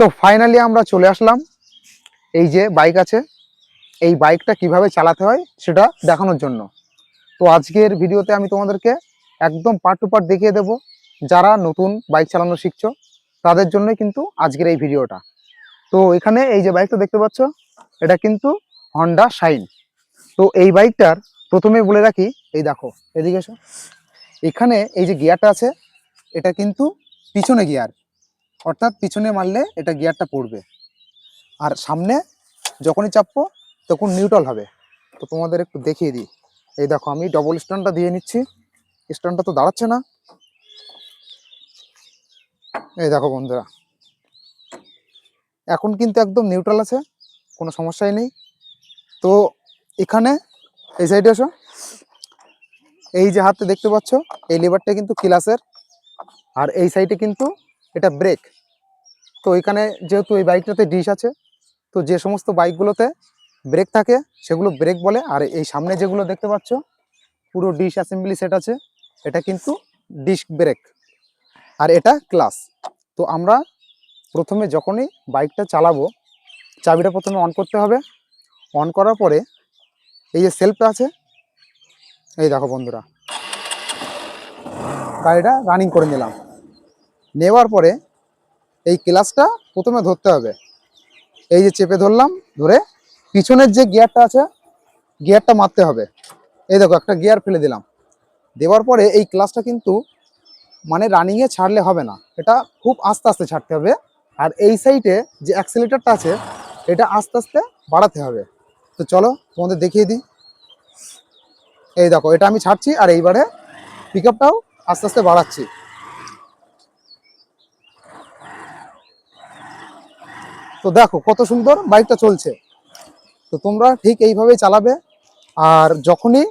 তো ফাইনালি আমরা চলে আসলাম। এই যে বাইক আছে, এই বাইকটা কীভাবে চালাতে হয় সেটা দেখানোর জন্য। তো আজকের ভিডিওতে আমি তোমাদেরকে একদম পার্ট টু পার্ট দেখিয়ে দেব, যারা নতুন বাইক চালানো শিখছো, তাদের জন্যই কিন্তু আজকের এই ভিডিওটা। তো এখানে এই যে বাইকটা দেখতে পাচ্ছ, এটা কিন্তু হন্ডা শাইন তো এই বাইকটার প্রথমে বলে রাখি, এই দেখো, এদিকে এখানে এই যে গিয়ারটা আছে, এটা কিন্তু পিছনে গিয়ার অর্থাৎ পিছনে মারলে এটা গিয়ারটা পড়বে। আর সামনে যখনই চাপবো, তখন নিউট্রাল হবে। তো তোমাদের একটু দেখিয়ে দিই। এই দেখো, আমি ডবল স্ট্যান্ডটা দিয়ে নিচ্ছি। স্ট্যান্ডটা তো দাঁড়াচ্ছে না। এই দেখো বন্ধুরা। এখন কিন্তু একদম নিউট্রাল আছে, কোনো সমস্যাই নেই। তো এখানে, এই সাইডে আসো এই যে হাতে দেখতে পাচ্ছ, এই লিভারটা কিন্তু ক্লাসের আর এই সাইডে কিন্তু এটা ব্রেক তো এখানে যেহেতু এই বাইকটাতে ডিশ আছে, তো যে সমস্ত বাইকগুলোতে ব্রেক থাকে, সেগুলো ব্রেক বলে। আর এই সামনে যেগুলো দেখতে পাচ্ছ, পুরো ডিশ অ্যাসেম্বলি সেট আছে। এটা কিন্তু ডিস্ক ব্রেক আর এটা ক্লাস তো আমরা প্রথমে যখনই বাইকটা চালাবো, চাবিটা প্রথমে অন করতে হবে। অন করার পরে এই যে সেলফটা আছে, এই দেখো বন্ধুরা। গাড়িটা রানিং করে নিলাম। নেওয়ার পরে এই ক্লাসটা প্রথমে ধরতে হবে। এই যে চেপে ধরলাম, ধরে পিছনের যে গিয়ারটা আছে, গিয়ারটা মারতে হবে। এই দেখো, একটা গিয়ার ফেলে দিলাম। দেওয়ার পরে এই ক্লাসটা কিন্তু মানে রানিংয়ে ছাড়লে হবে না। এটা খুব আস্তে আস্তে ছাড়তে হবে। আর এই সাইডে যে অ্যাক্সিলেটারটা আছে, এটা আস্তে আস্তে বাড়াতে হবে। তো চলো, তোমাদের দেখিয়ে দিই। এই দেখো, এটা আমি ছাড়ছি আর এইবারে পিক আস্তে আস্তে বাড়াচ্ছি। তো দেখো কত সুন্দর বাইকটা চলছে। তো তোমরা ঠিক এইভাবেই চালাবে। আর যখনই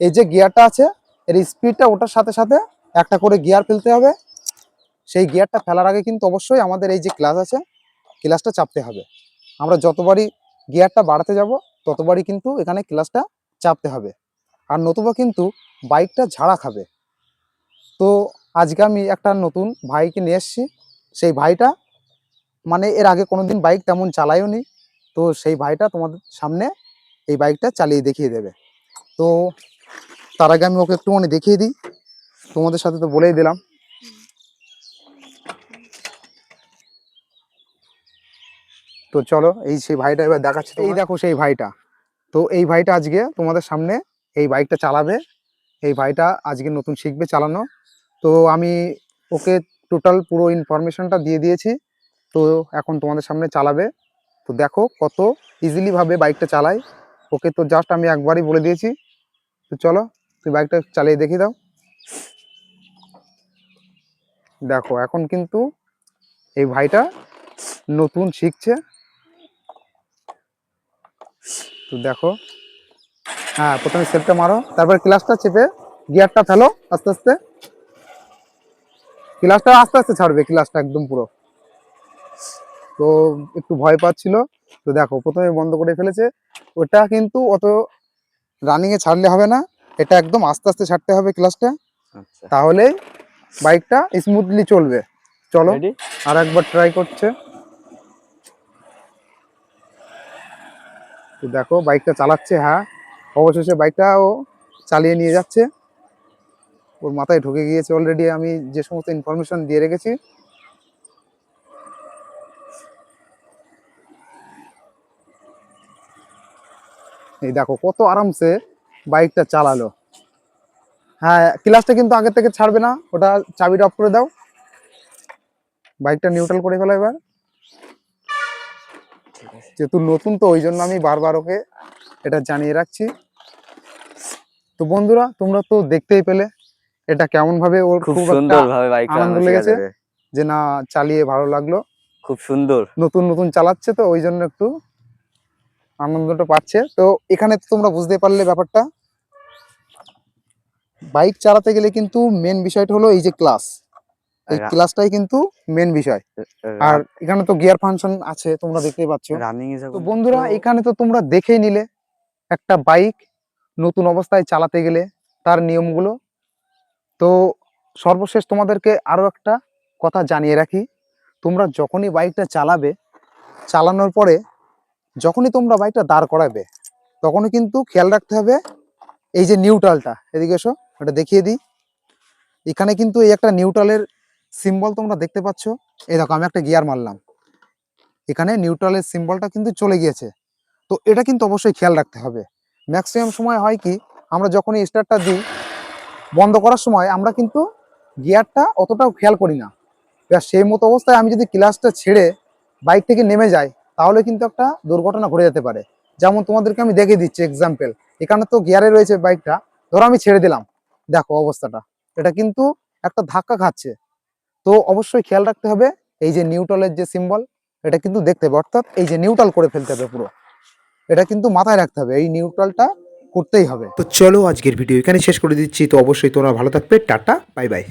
এই যে গিয়ারটা আছে, এর স্পিডটা ওটার সাথে সাথে একটা করে গিয়ার ফেলতে হবে। সেই গিয়ারটা ফেলার আগে কিন্তু অবশ্যই আমাদের এই যে ক্লাস আছে ক্লাসটা চাপতে হবে। আমরা যতবারই গিয়ারটা বাড়াতে যাব, ততবারই কিন্তু এখানে ক্লাসটা চাপতে হবে। আর নতুবা কিন্তু বাইকটা ঝাড়া খাবে। তো আজকে আমি একটা নতুন ভাইকে নিয়ে এসেছি। সেই ভাইটা মানে এর আগে কোনোদিন বাইক তেমন চালায়ও নি। তো সেই ভাইটা তোমাদের সামনে এই বাইকটা চালিয়ে দেখিয়ে দেবে। তো তার আগে আমি ওকে একটুখানি দেখিয়ে দিই। তোমাদের সাথে তো বলেই দিলাম। তো চলো এই সেই ভাইটা এবার দেখাচ্ছি এই দেখো সেই ভাইটা। তো এই ভাইটা আজকে তোমাদের সামনে এই বাইকটা চালাবে। এই ভাইটা আজকে নতুন শিখবে চালানো। তো আমি ওকে টোটাল পুরো ইনফরমেশনটা দিয়ে দিয়েছি। তো এখন তোমাদের সামনে চালাবে। তো দেখো কত ইজিলি ভাবে বাইকটা চালায়। ওকে তো জাস্ট আমি একবারই বলে দিয়েছি। তো চলো তুই বাইকটা চালিয়ে দেখিয়ে দাও। দেখো, এখন কিন্তু এই ভাইটা নতুন শিখছে। তো দেখো হ্যাঁ প্রথমে সেটটা মারো, তারপরে ক্লাসটা চেপে গিয়ারটা ফেলো আস্তে আস্তে। ক্লাসটা আস্তে আস্তে ছাড়বে ক্লাসটা একদম পুরো। তো একটু ভয় পাচ্ছিল। তো দেখো প্রথমে বন্ধ করে ফেলেছে। ওটা কিন্তু অত রানিং এ ছাড়লে হবে না। এটা একদম আস্তে আস্তে ছাড়তে হবে ক্লাসটা আচ্ছা। তাহলে বাইকটা স্মুথলি চলবে। চলো আর একবার ট্রাই করছে। তো দেখো বাইকটা চালাচ্ছে হ্যাঁ। অবশেষে বাইকটাও চালিয়ে নিয়ে যাচ্ছে। ওর মাথায় ঢুকে গিয়েছে অলরেডি আমি যে সমস্ত ইনফরমেশন দিয়ে রেখেছি। এই দেখো কত আরামসে বাইকটা চালালো। হ্যাঁ ক্লাসটা কিন্তু আগে থেকে ছাড়বে না ওটা চাবিটা অফ করে দাও। বাইকটা নিউট্রাল করে ফেলো এবার। যেহেতু নতুন তো ওই জন্য আমি বারবার ওকে এটা জানিয়ে রাখছি। তো বন্ধুরা তোমরা তো দেখতেই পেলে এটা কেমন ভাবে ওর খুব খুব সুন্দর ভাবে বাইক আনন্দ লেগেছে? যে না চালিয়ে ভালো লাগল। খুব সুন্দর। নতুন নতুন চালাচ্ছে তো ওই জন্য একটু আনন্দটা পাচ্ছে। তো এখানে তো তোমরা বুঝতে পারলে ব্যাপারটা। বাইক চালাতে গেলে কিন্তু মেন বিষয়টা হলো এই যে ক্লাস এই ক্লাসটাই কিন্তু মেন বিষয়। আর এখানে তো গিয়ার ফাংশন আছে তোমরা দেখতেই পাচ্ছ। তো বন্ধুরা এখানে তো তোমরা দেখেই নিলে একটা বাইক নতুন অবস্থায় চালাতে গেলে তার নিয়মগুলো। তো সর্বশেষ তোমাদেরকে আরও একটা কথা জানিয়ে রাখি। তোমরা যখনই বাইকটা চালাবে চালানোর পরে যখনই তোমরা বাইকটা দাঁড় করাবে, তখনই কিন্তু খেয়াল রাখতে হবে এই যে নিউট্রালটা। এদিকে এসো এটা দেখিয়ে দিই। এখানে কিন্তু এই একটা নিউট্রালের সিম্বল তোমরা দেখতে পাচ্ছ। এই দেখো, আমি একটা গিয়ার মারলাম। এখানে নিউট্রালের সিম্বলটা কিন্তু চলে গিয়েছে। তো এটা কিন্তু অবশ্যই খেয়াল রাখতে হবে। ম্যাক্সিমাম সময় হয় কি, আমরা যখনই স্টার্টটা দিই, বন্ধ করার সময় আমরা কিন্তু গিয়ারটা অতটাও খেয়াল করি না। সেই মতো অবস্থায় আমি যদি ক্লাসটা ছেড়ে বাইক থেকে নেমে যাই তাহলে কিন্তু একটা দুর্ঘটনা ঘটে যেতে পারে। যেমন তোমাদেরকে আমি দেখে দিচ্ছি এক্সাম্পল এখানে তো গিয়ারে রয়েছে বাইকটা ধরো আমি ছেড়ে দিলাম। দেখো অবস্থাটা। এটা কিন্তু একটা ধাক্কা খাচ্ছে। তো অবশ্যই খেয়াল রাখতে হবে, এই যে নিউট্রালের যে সিম্বল এটা কিন্তু দেখতে হবে। অর্থাৎ এই যে নিউট্রাল করে ফেলতে হবে পুরো। এটা কিন্তু মাথায় রাখতে হবে। এই নিউট্রালটা করতেই হবে। তো চলো আজকের ভিডিও এখানে শেষ করে দিচ্ছি। তো অবশ্যই তোমরা ভালো থাকবে। Tata bye bye